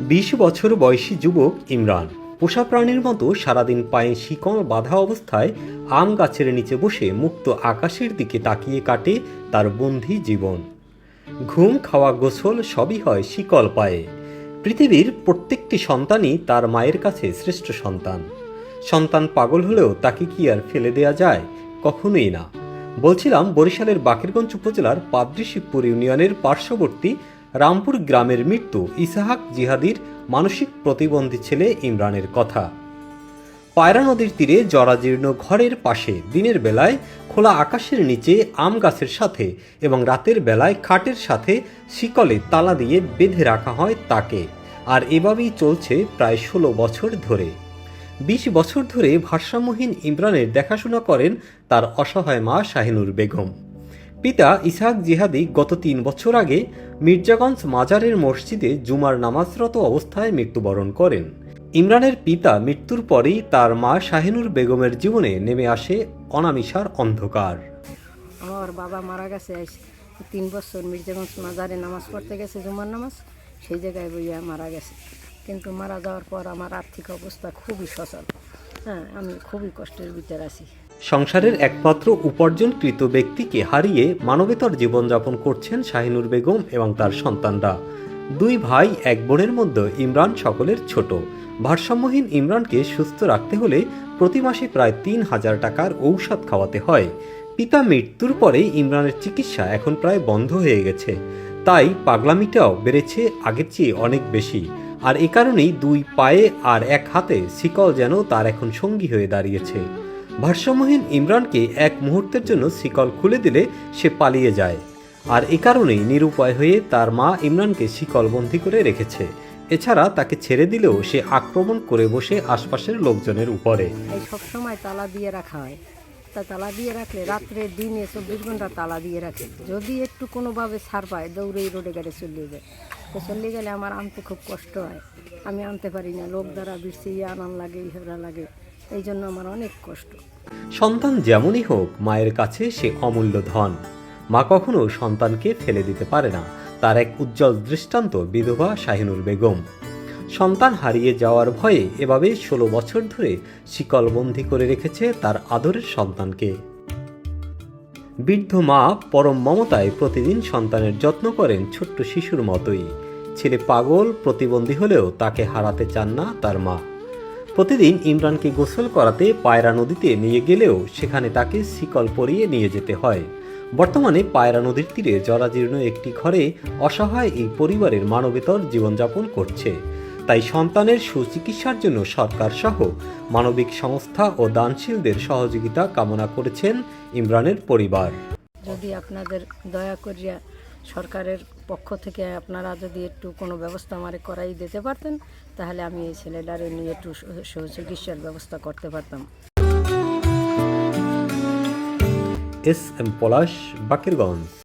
বিশ বছর বয়সী যুবক ইমরান। পোষা প্রাণীর মতো সারাদিন পায়ে শিকল বাঁধা অবস্থায় আম গাছের নিচে বসে মুক্ত আকাশের দিকে তাকিয়ে কাটে তার বন্ধী জীবন। ঘুম খাওয়া গোসল সবই হয় শিকল পায়ে। পৃথিবীর প্রত্যেকটি সন্তানই তার মায়ের কাছে শ্রেষ্ঠ সন্তান। সন্তান পাগল হলেও তাকে কি আর ফেলে দেয়া যায়? কখনোই না। বলছিলাম বরিশালের বাকেরগঞ্জ উপজেলার পাদ্রি শিবপুর ইউনিয়নের পার্শ্ববর্তী রামপুর গ্রামের মৃত্যু ইসাহাক জিহাদির মানসিক প্রতিবন্ধী ছেলে ইমরানের কথা। পায়রা নদীর তীরে জরাজীর্ণ ঘরের পাশে দিনের বেলায় খোলা আকাশের নিচে আম গাছের সাথে এবং রাতের বেলায় খাটের সাথে শিকলে তালা দিয়ে বেঁধে রাখা হয় তাকে, আর এভাবেই চলছে প্রায় ষোলো বছর ধরে। বিশ বছর ধরে ভারসাম্যহীন ইমরানের দেখাশোনা করেন তার অসহায় মা শাহিনুর বেগম। পিতা ইসহাক জিহাদি গত তিন বছর আগে মির্জাগঞ্জ মাজারের মসজিদে জুমার নামাজরত অবস্থায় মৃত্যুবরণ করেন। ইমরানের পিতা মৃত্যুর পরেই তার মা শাহিনুর বেগমের জীবনে নেমে আসে অনামিসার অন্ধকার। আমার বাবা মারা গেছে তিন বছর মির্জাগঞ্জ মাজারে নামাজ পড়তে গেছে, জুমার নামাজ, সেই জায়গায় বইয়া মারা গেছে। কিন্তু মারা যাওয়ার পর আমার আর্থিক অবস্থা খুবই সচল। হ্যাঁ আমি খুবই কষ্টের ভিতরে আছি। সংসারের একমাত্র উপার্জনকৃত ব্যক্তিকে হারিয়ে মানবেতর জীবনযাপন করছেন শাহিনুর বেগম এবং তার সন্তানরা। দুই ভাই, এক বোনের মধ্যে ইমরান সকলের ছোট। ভারসাম্যহীন ইমরানকে সুস্থ রাখতে হলে প্রতি মাসে প্রায় তিন হাজার টাকার ঔষধ খাওয়াতে হয়। পিতা মৃত্যুর পরে ইমরানের চিকিৎসা এখন প্রায় বন্ধ হয়ে গেছে। তাই পাগলামিটাও বেড়েছে আগের চেয়ে অনেক বেশি। আর এ কারণেই দুই পায়ে আর এক হাতে শিকল যেন তার এখন সঙ্গী হয়ে দাঁড়িয়েছে। ভারসাম্যহীন ইমরানকে এক মুহূর্তের জন্য শিকল খুলে দিলে সে পালিয়ে যায়। আর এ কারণেই নিরুপায় হয়ে তার মা ইমরানকে শিকলবন্দি করে রেখেছে। এছাড়া তাকে ছেড়ে দিলেও সে আক্রমণ করে বসে আশপাশের লোকজনের উপরে। এই সব তালা দিয়ে রাখা হয়। তা তালা দিয়ে রাখলে রাত্রে, দিনে চব্বিশ ঘণ্টা তালা দিয়ে রাখে। যদি একটু কোনোভাবে ছাড় পায় দৌড়ে রোডে গাড়ি চলিয়ে যায়। তো চলে গেলে আমার আনতে খুব কষ্ট হয়। আমি আনতে পারি না। লোক দ্বারা বিরসিয়ে আনান লাগে, ইহরা লাগে। এই জন্য আমার অনেক কষ্ট। সন্তান যেমনই হোক, মায়ের কাছে সে অমূল্য ধন। মা কখনো সন্তানকে ফেলে দিতে পারে না। তার এক উজ্জ্বল দৃষ্টান্ত বিধবা শাহিনুর বেগম। সন্তান হারিয়ে যাওয়ার ভয়ে এভাবে ষোলো বছর ধরে শিকলবন্দি করে রেখেছে তার আদরের সন্তানকে। বৃদ্ধ মা পরম মমতায় প্রতিদিন সন্তানের যত্ন করেন ছোট্ট শিশুর মতোই। ছেলে পাগল, প্রতিবন্ধী হলেও তাকে হারাতে চান না তার মা। প্রতিদিন ইমরানকে গোসল করাতে পায়রা নদীতে নিয়ে গেলেও সেখানে তাকে শিকল পরিয়ে নিয়ে যেতে হয়। বর্তমানে পায়রা নদীর তীরে জরাজীর্ণ একটি ঘরে অসহায় এই পরিবারের মানবেতর জীবনযাপন করছে। তাই সন্তানের সুচিকিৎসার জন্য সরকার সহ মানবিক সংস্থা ও দানশীলদের সহযোগিতা কামনা করেছেন ইমরানের পরিবার। যদি আপনাদের দয়া করিয়া সরকারের পক্ষ থেকে আপনারা যদি একটু কোনো ব্যবস্থা আমার করাই দিতে পারতেন, তাহলে আমি এই ছেলেটারে নিয়ে একটু চিকিৎসার ব্যবস্থা করতে পারতাম। S M Palash, Bakerganj.